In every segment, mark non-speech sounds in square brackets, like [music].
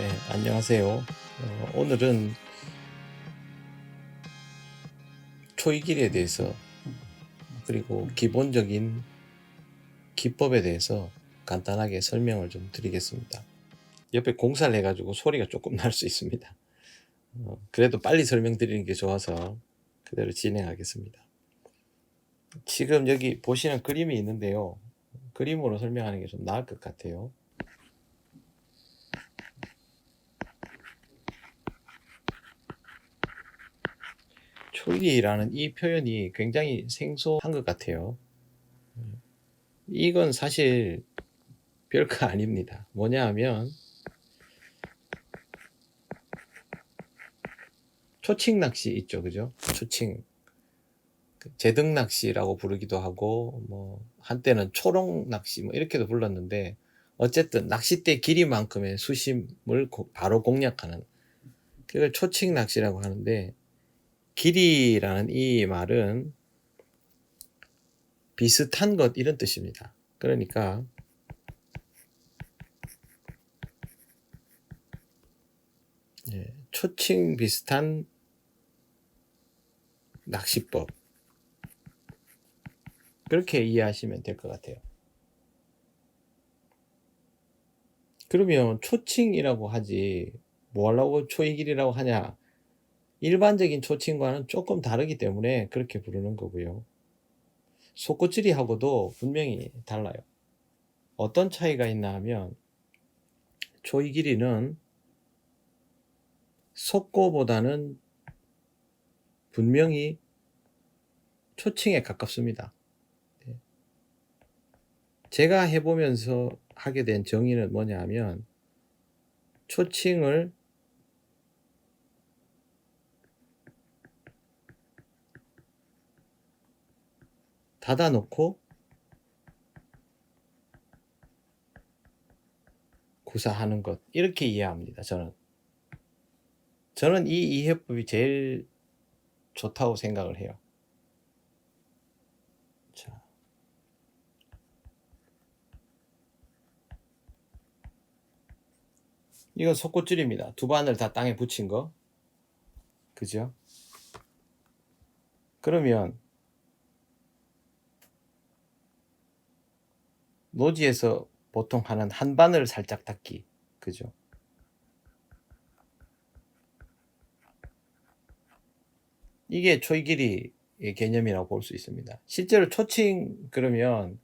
네, 안녕하세요. 어, 오늘은 초이길에 대해서 그리고 기본적인 기법에 대해서 간단하게 설명을 좀 드리겠습니다. 옆에 공사를 해가지고 소리가 조금 날 수 있습니다. 어, 그래도 빨리 설명드리는 게 좋아서 그대로 진행하겠습니다. 지금 여기 보시는 그림이 있는데요. 그림으로 설명하는 게 좀 나을 것 같아요. 초기라는 이 표현이 굉장히 생소한 것 같아요. 이건 사실 별거 아닙니다. 뭐냐 하면 초칭 낚시 있죠, 그죠? 초칭. 그 제등 낚시라고 부르기도 하고, 뭐, 한때는 초롱 낚시, 뭐, 이렇게도 불렀는데, 어쨌든 낚싯대 길이만큼의 수심을 고- 바로 공략하는, 그걸 초칭 낚시라고 하는데, 길이라는 이 말은 비슷한 것, 이런 뜻입니다. 그러니까, 예, 초칭 비슷한 낚시법. 그렇게 이해하시면 될 것 같아요. 그러면 초칭이라고 하지, 뭐 하려고 초이길이라고 하냐? 일반적인 초칭과는 조금 다르기 때문에 그렇게 부르는 거고요. 속꽃질이하고도 분명히 달라요. 어떤 차이가 있나 하면, 초이 길이는 속고보다는 분명히 초칭에 가깝습니다. 네. 제가 해보면서 하게 된 정의는 뭐냐 하면 초칭을 닫아놓고 구사하는 것 이렇게 이해합니다. 저는 저는 이 이해법이 제일 좋다고 생각을 해요. 자. 이건 속꽃줄입니다. 두 바늘 다 땅에 붙인 거. 그죠? 그러면 노지에서 보통 하는 한 바늘 살짝 닫기. 그죠? 이게 초이 길이의 개념이라고 볼 수 있습니다. 실제로 초칭 그러면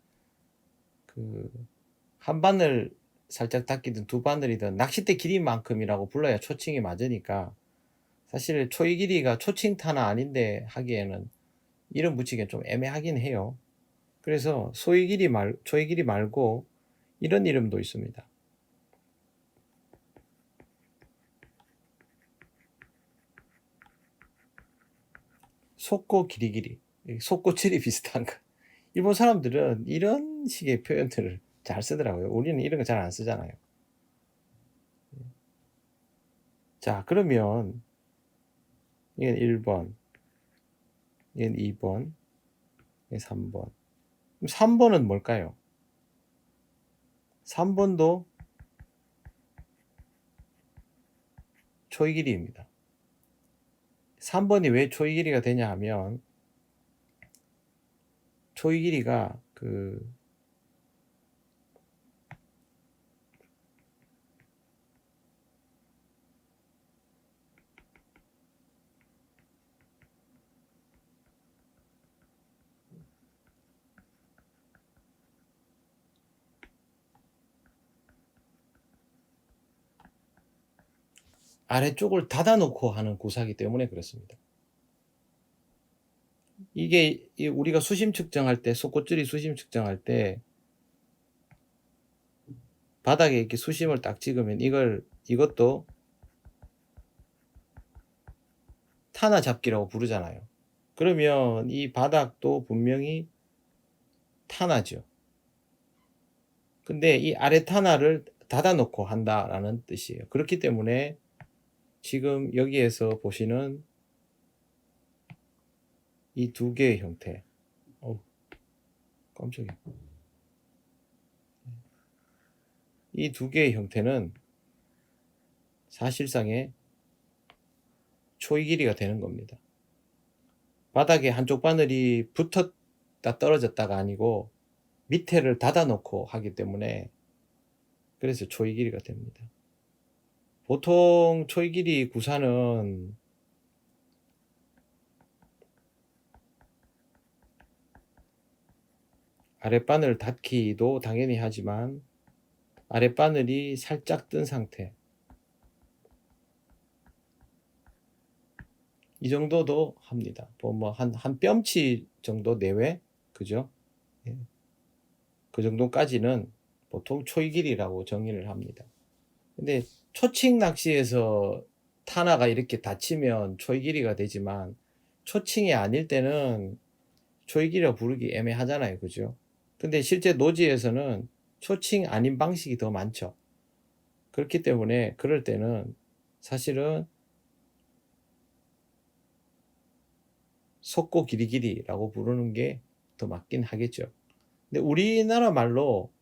그 한 바늘 살짝 닦이든 두 바늘이든 낚싯대 길이만큼이라고 불러야 초칭이 맞으니까 사실 초이 길이가 초칭 타나 아닌데 하기에는 이름 붙이기엔 좀 애매하긴 해요. 그래서 소이 길이 말 초이 길이 말고 이런 이름도 있습니다. 속고 길이 길이 속고칠이 비슷한 거. 일본 사람들은 이런 식의 표현들을 잘 쓰더라고요. 우리는 이런 거 잘 안 쓰잖아요. 자, 그러면 이건 1번, 이건 2번, 이건 3번. 그럼 3번은 뭘까요? 3번도 초이 길이입니다. 3번이 왜 초이 길이가 되냐 하면 초이 길이가 그 아래쪽을 닫아놓고 하는 구사기 때문에 그렇습니다. 이게 이 우리가 수심 측정할 때 속꽃줄이 수심 측정할 때 바닥에 이렇게 수심을 딱 찍으면 이걸 이것도 타나 잡기라고 부르잖아요. 그러면 이 바닥도 분명히 타나죠. 근데 이 아래 타나를 닫아놓고 한다라는 뜻이에요. 그렇기 때문에 지금 여기에서 보시는 이 두 개의 형태. 어우, 깜짝이야. 이 두 개의 형태는 사실상의 초이 길이가 되는 겁니다. 바닥에 한쪽 바늘이 붙었다 떨어졌다가 아니고 밑에를 닫아 놓고 하기 때문에 그래서 초이 길이가 됩니다. 보통 초이 길이 구사는 아랫바늘 닫기도 당연히 하지만 아랫바늘이 살짝 뜬 상태 이 정도도 합니다. 뭐한 한 뼘치 정도 내외 그죠? 예. 그 정도까지는 보통 초이 길이라고 정의를 합니다. 근데 초칭 낚시에서 타나가 이렇게 닫히면 초이 길이가 되지만 초칭이 아닐 때는 초이 길이라 부르기 애매하잖아요. 그죠? 근데 실제 노지에서는 초칭 아닌 방식이 더 많죠. 그렇기 때문에 그럴 때는 사실은 속고 기리기리라고 부르는 게 더 맞긴 하겠죠. 근데 우리나라 말로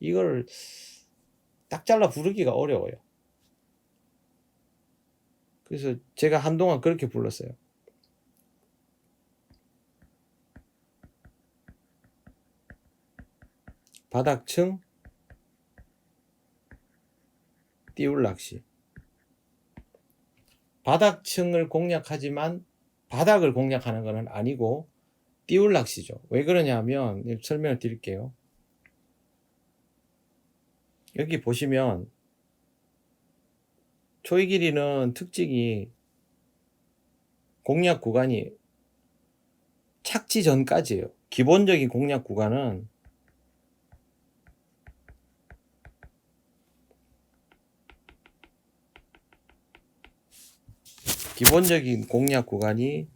이걸 딱 잘라 부르기가 어려워요. 그래서 제가 한동안 그렇게 불렀어요. 바닥층 띄울 낚시. 바닥층을 공략하지만 바닥을 공략하는 것은 아니고 띄울 낚시죠. 왜 그러냐면 설명을 드릴게요. 여기 보시면 초이 길이는 특징이 공략 구간이 착지 전까지예요. 기본적인 공략 구간은 기본적인 공략 구간이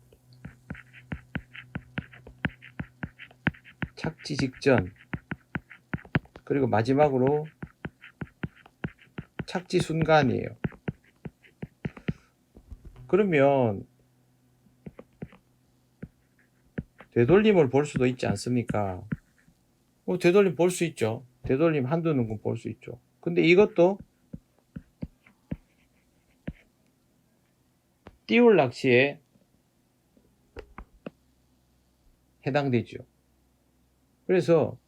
착지 직전 그리고 마지막으로 착지 순간이에요. 그러면 되돌림을 볼 수도 있지 않습니까? 뭐 되돌림 볼 수 있죠. 되돌림 한두 눈금 볼 수 있죠. 근데 이것도 띄울 낚시에 해당되죠. 그래서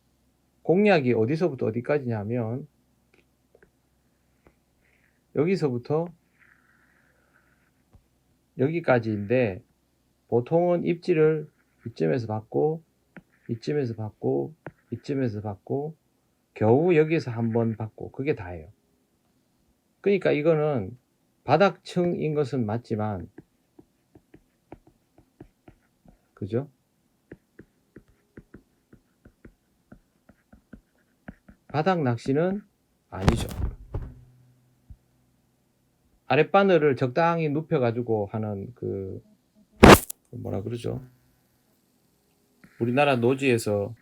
공략이 어디서부터 어디까지냐면 여기서부터 여기까지인데 보통은 입질을 이쯤에서 받고 이쯤에서 받고 이쯤에서 받고 겨우 여기서 한 번 받고 그게 다예요. 그러니까 이거는 바닥층인 것은 맞지만 그죠? 바닥 낚시는 아니죠. 아랫바늘을 적당히 눕혀가지고 하는 그 뭐라 그러죠? 우리나라 노지에서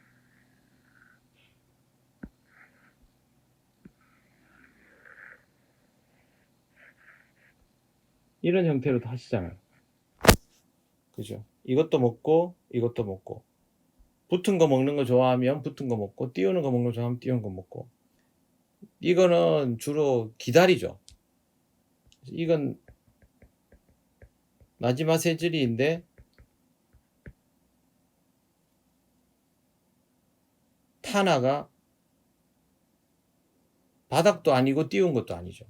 이런 형태로도 하시잖아요. 그죠? 이것도 먹고 이것도 먹고 붙은 거 먹는 거 좋아하면 붙은 거 먹고 띄우는 거 먹는 거 좋아하면 띄우는 거 먹고 이거는 주로 기다리죠. 이건 마지막 세질이인데 타나가 바닥도 아니고 띄운 것도 아니죠.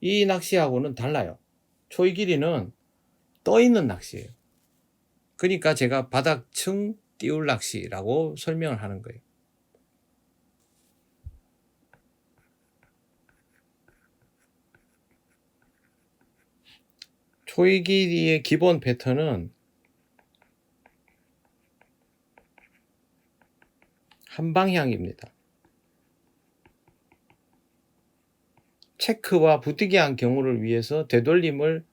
이 낚시하고는 달라요. 초이 길이는 떠 있는 낚시예요. 그러니까 제가 바닥층 띄울 낚시라고 설명을 하는 거예요. 길이의 기본 패턴은 한 방향입니다. 체크와 부득이한 경우를 위해서 되돌림을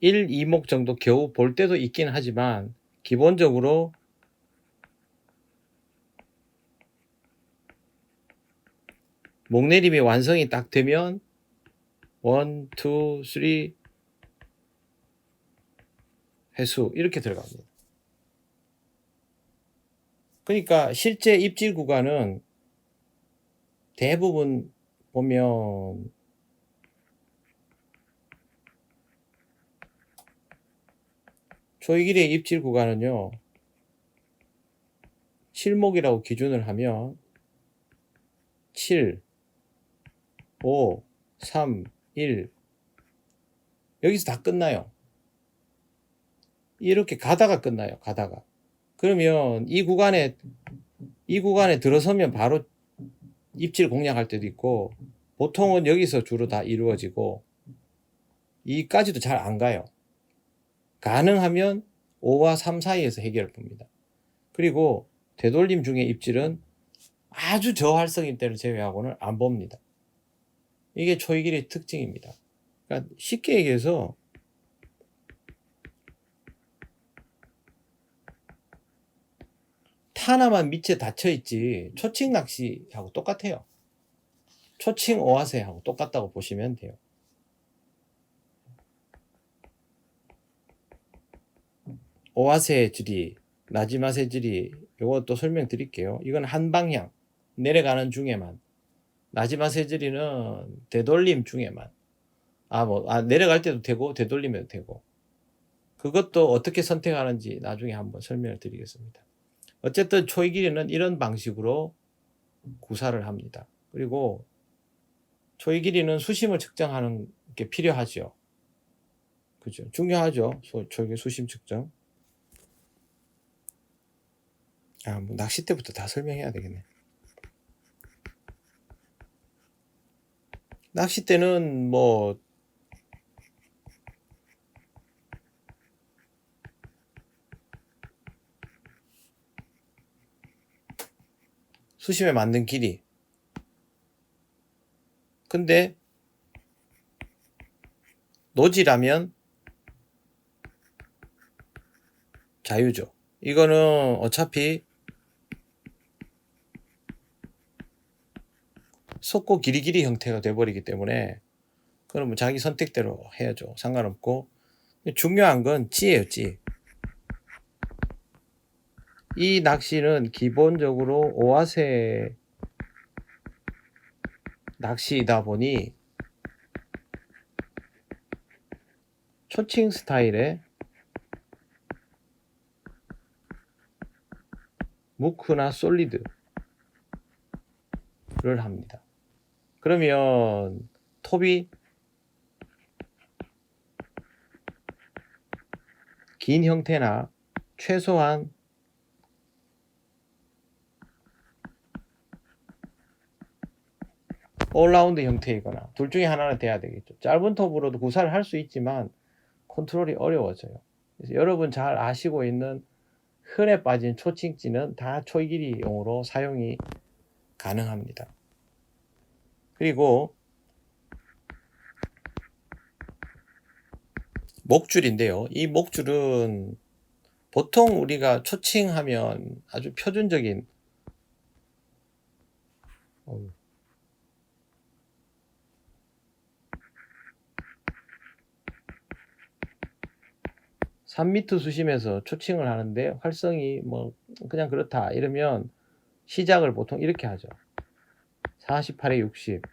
1, 2목 정도 겨우 볼 때도 있긴 하지만 기본적으로 목내림이 완성이 딱 되면 원, 투, 쓰리 해수 이렇게 들어갑니다. 그러니까 실제 입질 구간은 대부분 보면 초이길의 입질 구간은요. 실목이라고 기준을 하면 7, 5, 3, 1 여기서 다 끝나요. 이렇게 가다가 끝나요. 가다가. 그러면 이 구간에 이 구간에 들어서면 바로 입질 공략할 때도 있고 보통은 여기서 주로 다 이루어지고 이까지도 잘 안 가요. 가능하면 5와 3 사이에서 해결을 봅니다. 그리고 되돌림 중에 입질은 아주 저활성일 때를 제외하고는 안 봅니다. 이게 초이길의 특징입니다. 그러니까 쉽게 얘기해서 타나만 밑에 닫혀 있지 초칭 낚시하고 똑같아요. 초칭 오아세하고 똑같다고 보시면 돼요. 오아세 줄이 나지마세 줄이 이것도 설명드릴게요. 이건 한 방향 내려가는 중에만 나지마세 줄이는 되돌림 중에만 아 뭐 아, 내려갈 때도 되고 되돌리면 되고 그것도 어떻게 선택하는지 나중에 한번 설명을 드리겠습니다. 어쨌든 초이 길이는 이런 방식으로 구사를 합니다. 그리고 초이 길이는 수심을 측정하는 게 필요하죠. 그죠? 중요하죠. 초이 수심 측정. 아, 뭐 낚싯대부터 다 설명해야 되겠네. 낚싯대는 뭐 수심에 맞는 길이. 근데 노지라면 자유죠. 이거는 어차피 속고 길이 길이 형태가 돼버리기 때문에 그러면 뭐 자기 선택대로 해야죠. 상관없고 중요한 건 찌예요, 찌. 이 낚시는 기본적으로 오아세 낚시이다 보니 초칭 스타일의 무크나 솔리드를 합니다. 그러면 톱이 긴 형태나 최소한 올라운드 형태이거나 둘 중에 하나는 돼야 되겠죠. 짧은 톱으로도 구사를 할 수 있지만 컨트롤이 어려워져요. 그래서 여러분 잘 아시고 있는 흔해 빠진 초칭찌는 다 초이길이용으로 사용이 가능합니다. 그리고 목줄인데요. 이 목줄은 보통 우리가 초칭하면 아주 표준적인 3미터 수심에서 초칭을 하는데 활성이 뭐 그냥 그렇다 이러면 시작을 보통 이렇게 하죠. 48에 60.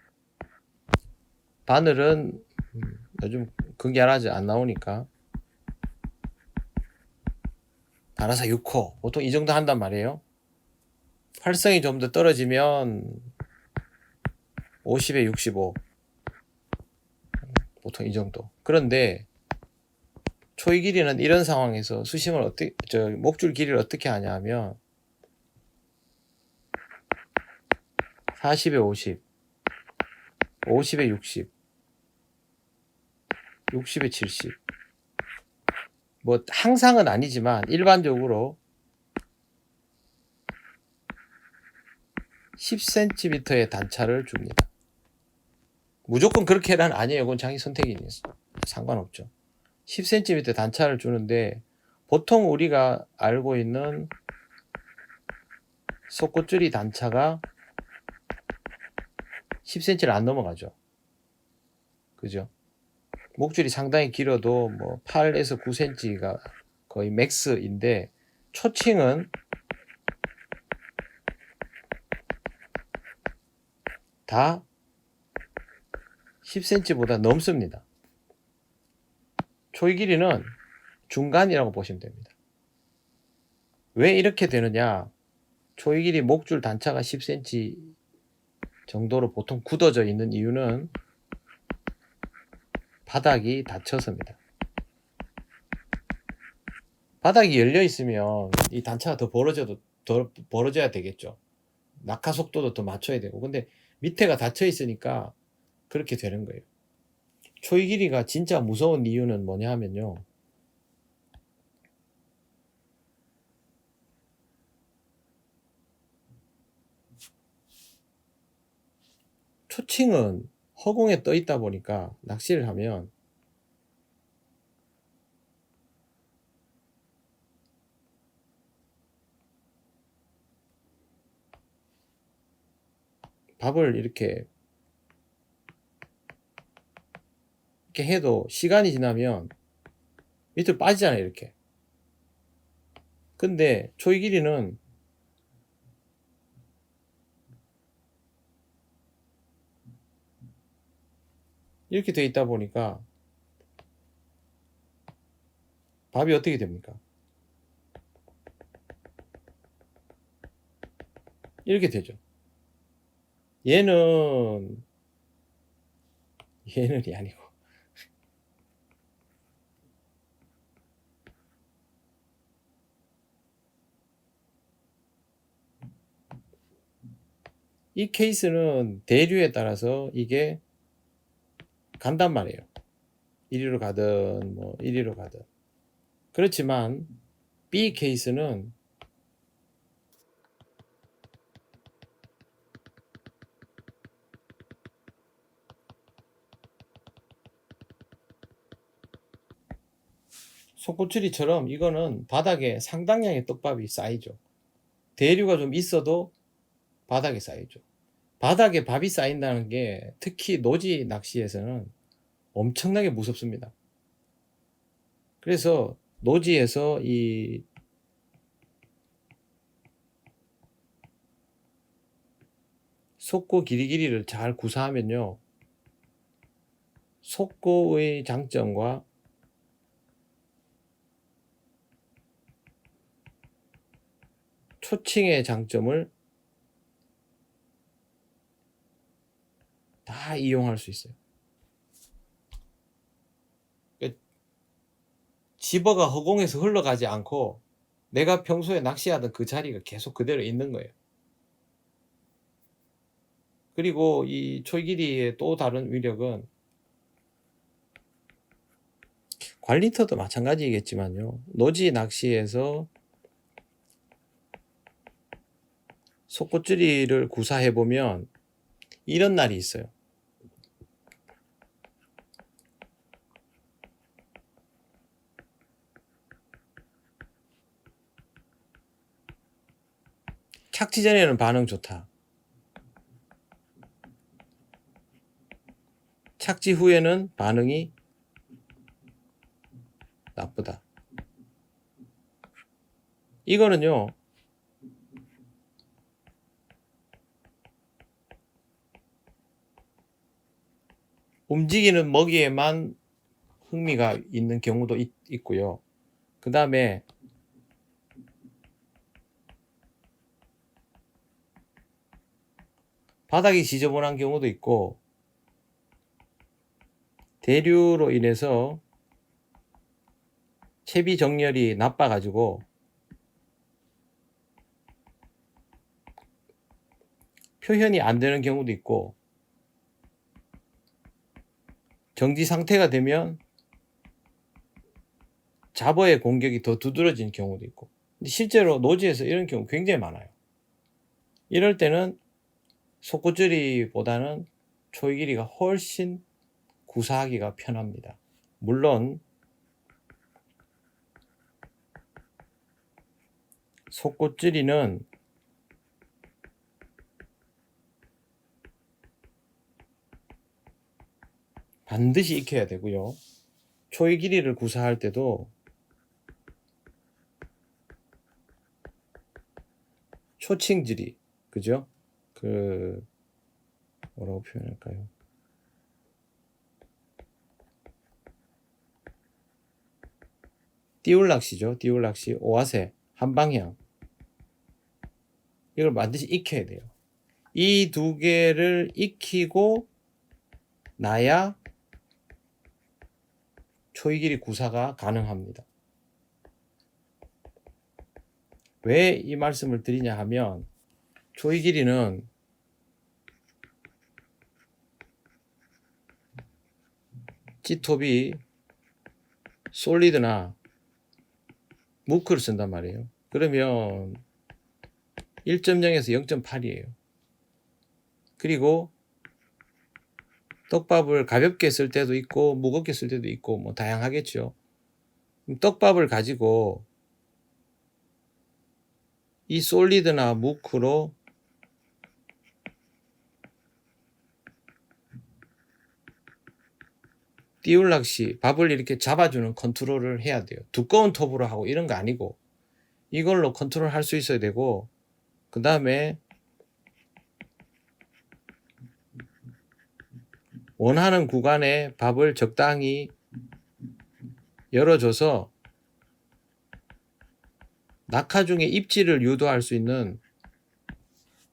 바늘은 음, 요즘 극야라지 안 나오니까 알아서 6호 보통 이 정도 한단 말이에요. 활성이 좀 더 떨어지면 50에 65 보통 이 정도. 그런데 초이 길이는 이런 상황에서 수심을 어떻게 저 목줄 길이를 어떻게 하냐면 40에 50 50에 60 60에 70 뭐 항상은 아니지만 일반적으로 10cm의 단차를 줍니다. 무조건 그렇게는 아니에요. 그건 자기 선택이니 상관없죠. 10cm 단차를 주는데 보통 우리가 알고 있는 속꽃줄이 단차가 10cm를 안 넘어가죠. 그죠? 목줄이 상당히 길어도 뭐 8에서 9cm가 거의 맥스인데 초칭은 다 10cm보다 넘습니다. 초이 길이는 중간이라고 보시면 됩니다. 왜 이렇게 되느냐? 초이 길이 목줄 단차가 10cm 정도로 보통 굳어져 있는 이유는 바닥이 닫혀서입니다. 바닥이 열려 있으면 이 단차가 더 벌어져도 더 벌어져야 되겠죠. 낙하 속도도 더 맞춰야 되고. 근데 밑에가 닫혀 있으니까 그렇게 되는 거예요. 초이 길이가 진짜 무서운 이유는 뭐냐 하면요. 초칭은 허공에 떠 있다 보니까 낚시를 하면 밥을 이렇게 이렇게 해도 시간이 지나면 밑으로 빠지잖아요 이렇게. 근데 초이 길이는 이렇게 돼 있다 보니까 밥이 어떻게 됩니까? 이렇게 되죠. 얘는 얘는이 아니고 이 케이스는 대류에 따라서 이게 간단 말이에요. 이리로 가든 뭐 이리로 가든 그렇지만 B 케이스는 속고추리처럼 이거는 바닥에 상당량의 떡밥이 쌓이죠. 대류가 좀 있어도 바닥에 쌓이죠. 바닥에 밥이 쌓인다는 게 특히 노지 낚시에서는 엄청나게 무섭습니다. 그래서 노지에서 이 속고 길이 길이를 잘 구사하면요. 속고의 장점과 초칭의 장점을 다 이용할 수 있어요. 집어가 허공에서 흘러가지 않고 내가 평소에 낚시하던 그 자리가 계속 그대로 있는 거예요. 그리고 이 초이길이의 또 다른 위력은 관리터도 마찬가지겠지만요. 노지 낚시에서 속꽃줄이를 구사해 보면 이런 날이 있어요. 착지 전에는 반응 좋다. 착지 후에는 반응이 나쁘다. 이거는요, 움직이는 먹이에만 흥미가 있는 경우도 있, 있고요. 그 다음에 바닥이 지저분한 경우도 있고 대류로 인해서 채비 정렬이 나빠 가지고 표현이 안 되는 경우도 있고 정지 상태가 되면 잡어의 공격이 더 두드러지는 경우도 있고. 실제로 노지에서 이런 경우 굉장히 많아요. 이럴 때는 속구줄이보다는 초이 길이가 훨씬 구사하기가 편합니다. 물론 속꽃줄이는 반드시 익혀야 되고요. 초이 길이를 구사할 때도 초칭질이 그죠? 그 뭐라고 표현할까요? 띠울락시죠. 띠울락시, 오화세, 한 방향. 이걸 반드시 익혀야 돼요. 이 두 개를 익히고 나야 초이길이 구사가 가능합니다. 왜 이 말씀을 드리냐 하면 초이길이는 G톱이 솔리드나 무크를 쓴단 말이에요. 그러면 1.0에서 0.8이에요. 그리고 떡밥을 가볍게 쓸 때도 있고 무겁게 쓸 때도 있고 뭐 다양하겠죠. 떡밥을 가지고 이 솔리드나 무크로 띠울락시 밥을 이렇게 잡아주는 컨트롤을 해야 돼요. 두꺼운 톱으로 하고 이런 거 아니고 이걸로 컨트롤 할 수 있어야 되고 그 다음에 원하는 구간에 밥을 적당히 열어줘서 낙하 중에 입질을 유도할 수 있는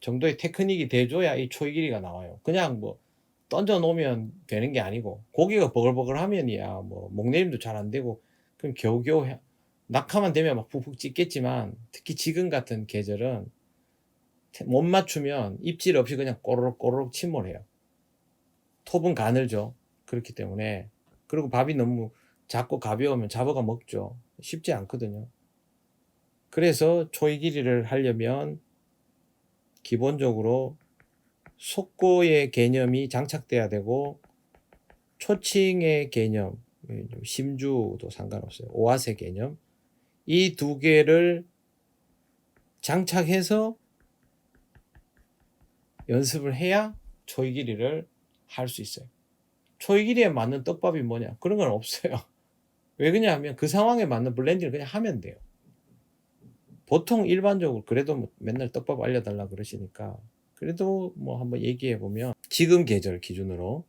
정도의 테크닉이 돼줘야 이 초이 길이가 나와요. 그냥 뭐 던져 놓으면 되는 게 아니고 고기가 버글버글 하면이야 뭐 목내림도 잘 안 되고 그럼 겨우겨우 해- 낙하만 되면 막 푹푹 찍겠지만 특히 지금 같은 계절은 테- 못 맞추면 입질 없이 그냥 꼬르륵 꼬르륵 침몰해요. 톱은 가늘죠. 그렇기 때문에 그리고 밥이 너무 작고 가벼우면 잡아가 먹죠. 쉽지 않거든요. 그래서 초이 길이를 하려면 기본적으로 속고의 개념이 장착돼야 되고 초칭의 개념, 심주도 상관없어요. 오화세 개념 이 두 개를 장착해서 연습을 해야 초이 길이를 할 수 있어요. 초이 길이에 맞는 떡밥이 뭐냐? 그런 건 없어요. [laughs] 왜 그러냐면 그 상황에 맞는 블렌딩을 그냥 하면 돼요. 보통 일반적으로 그래도 뭐 맨날 떡밥 알려달라 그러시니까 그래도 뭐 한번 얘기해 보면 지금 계절 기준으로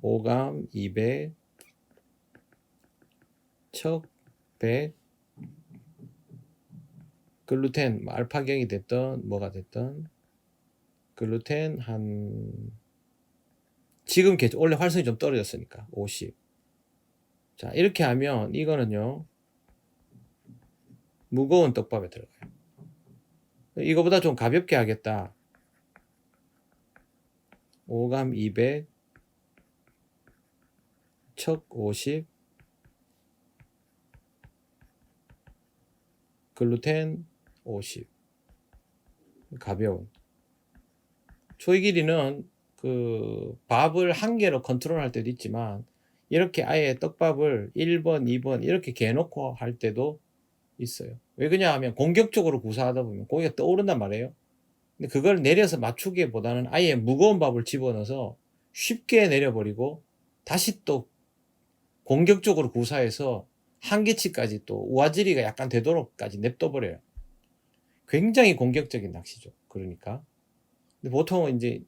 오감 200척100 글루텐 뭐 알파경이 됐던 뭐가 됐던 글루텐 한 지금 계절 원래 활성이 좀 떨어졌으니까 50. 자 이렇게 하면 이거는요 무거운 떡밥에 들어가요. 이거보다 좀 가볍게 하겠다. 5감 200, 척 50, 글루텐 50. 가벼운. 초이 길이는 그 밥을 한 개로 컨트롤할 때도 있지만 이렇게 아예 떡밥을 1번, 2번 이렇게 개놓고 할 때도 있어요. 왜 그러냐 하면 공격적으로 구사하다 보면 고기가 떠오른단 말이에요. 근데 그걸 내려서 맞추기보다는 아예 무거운 밥을 집어넣어서 쉽게 내려버리고 다시 또 공격적으로 구사해서 한계치까지 또 우아지리가 약간 되도록까지 냅둬버려요. 굉장히 공격적인 낚시죠. 그러니까. 근데 보통은 이제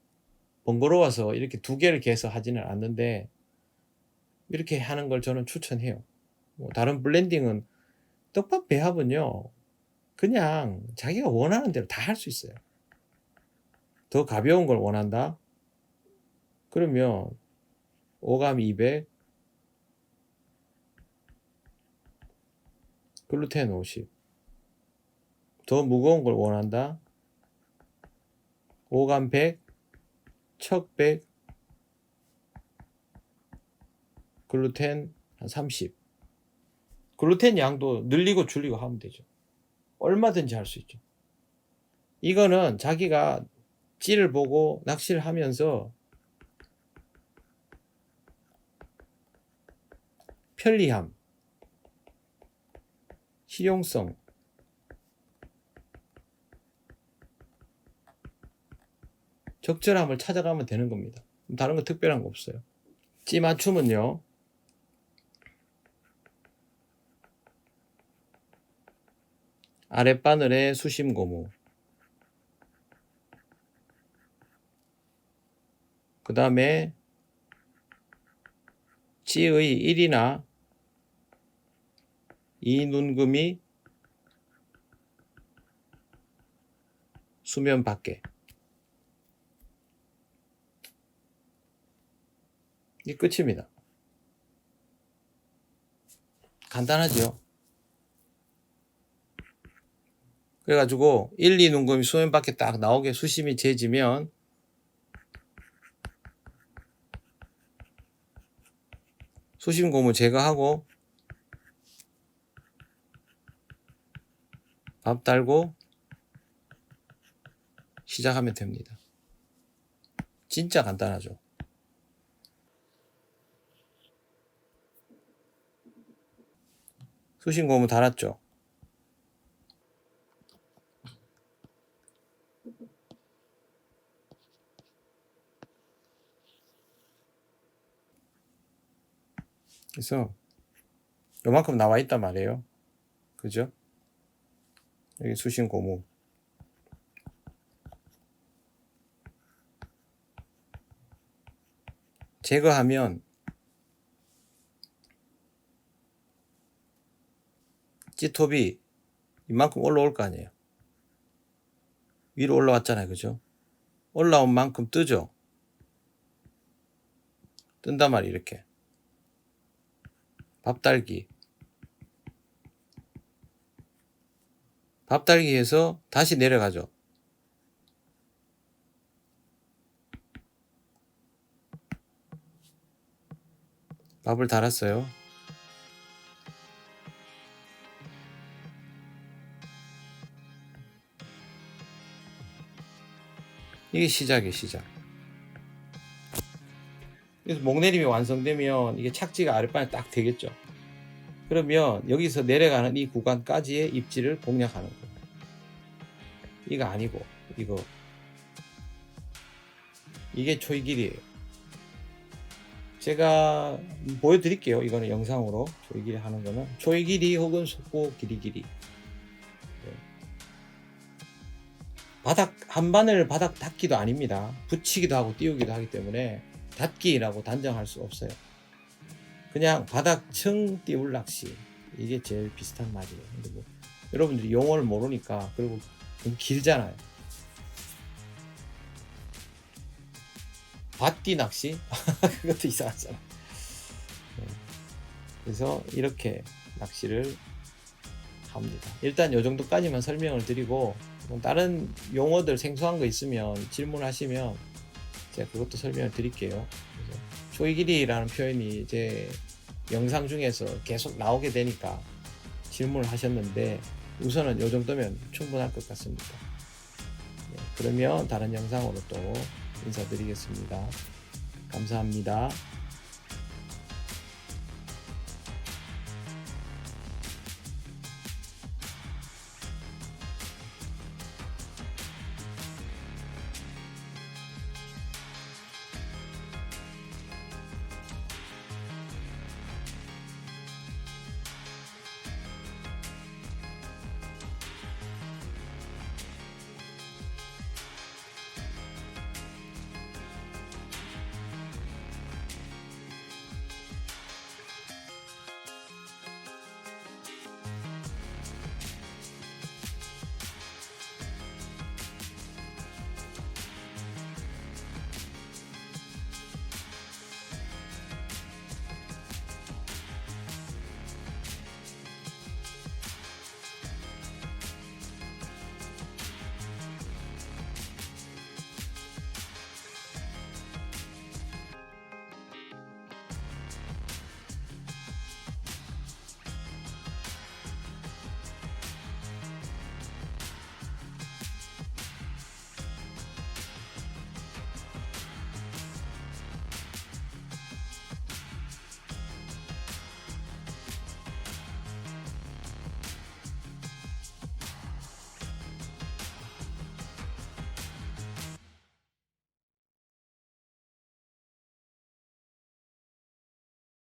번거로워서 이렇게 두 개를 개서 하지는 않는데 이렇게 하는 걸 저는 추천해요. 뭐 다른 블렌딩은 떡밥 배합은요, 그냥 자기가 원하는 대로 다 할 수 있어요. 더 가벼운 걸 원한다? 그러면 오감 200, 글루텐 50. 더 무거운 걸 원한다? 오감 100, 척 100, 글루텐 한 30. 글루텐 양도 늘리고 줄이고 하면 되죠. 얼마든지 할 수 있죠. 이거는 자기가 찌를 보고 낚시를 하면서 편리함, 실용성, 적절함을 찾아가면 되는 겁니다. 다른 거 특별한 거 없어요. 찌 맞춤은요. 아랫바늘에 수심 고무 그 다음에 C의 1이나 2 눈금이 수면 밖에 이 끝입니다. 간단하죠? 그래가지고 1, 2 눈금이 수면 밖에 딱 나오게 수심이 재지면 수심 고무 제거하고 밥 달고 시작하면 됩니다. 진짜 간단하죠. 수심 고무 달았죠. 그래서 요만큼 나와 있단 말이에요. 그죠? 여기 수심 고무. 제거하면 찌톱이 이만큼 올라올 거 아니에요. 위로 올라왔잖아요. 그죠? 올라온 만큼 뜨죠? 뜬단 말이에요. 이렇게. 밥달기. 밥달기에서 다시 내려가죠. 밥을 달았어요. 이게 시작이에요, 시작. 그래서 목내림이 완성되면 이게 착지가 아랫판에 딱 되겠죠. 그러면 여기서 내려가는 이 구간까지의 입지를 공략하는 거예요. 이거 아니고 이거 이게 초이 길이에요. 제가 보여드릴게요. 이거는 영상으로 초이 길이 하는 거는 초이 길이 혹은 속고 길이 길이. 네. 바닥 한 바늘 바닥 닫기도 아닙니다. 붙이기도 하고 띄우기도 하기 때문에 닫기라고 단정할 수 없어요. 그냥 바닥층 띄울 낚시 이게 제일 비슷한 말이에요. 뭐 여러분들이 용어를 모르니까 그리고 좀 길잖아요. 밭띠 낚시 [laughs] 그것도 이상하잖아. 네. 그래서 이렇게 낚시를 합니다. 일단 이 정도까지만 설명을 드리고 뭐 다른 용어들 생소한 거 있으면 질문하시면 제가 그것도 설명을 드릴게요. 그래서 초이 길이라는 표현이 제 영상 중에서 계속 나오게 되니까 질문을 하셨는데 우선은 이 정도면 충분할 것 같습니다. 네, 그러면 다른 영상으로 또 인사드리겠습니다. 감사합니다.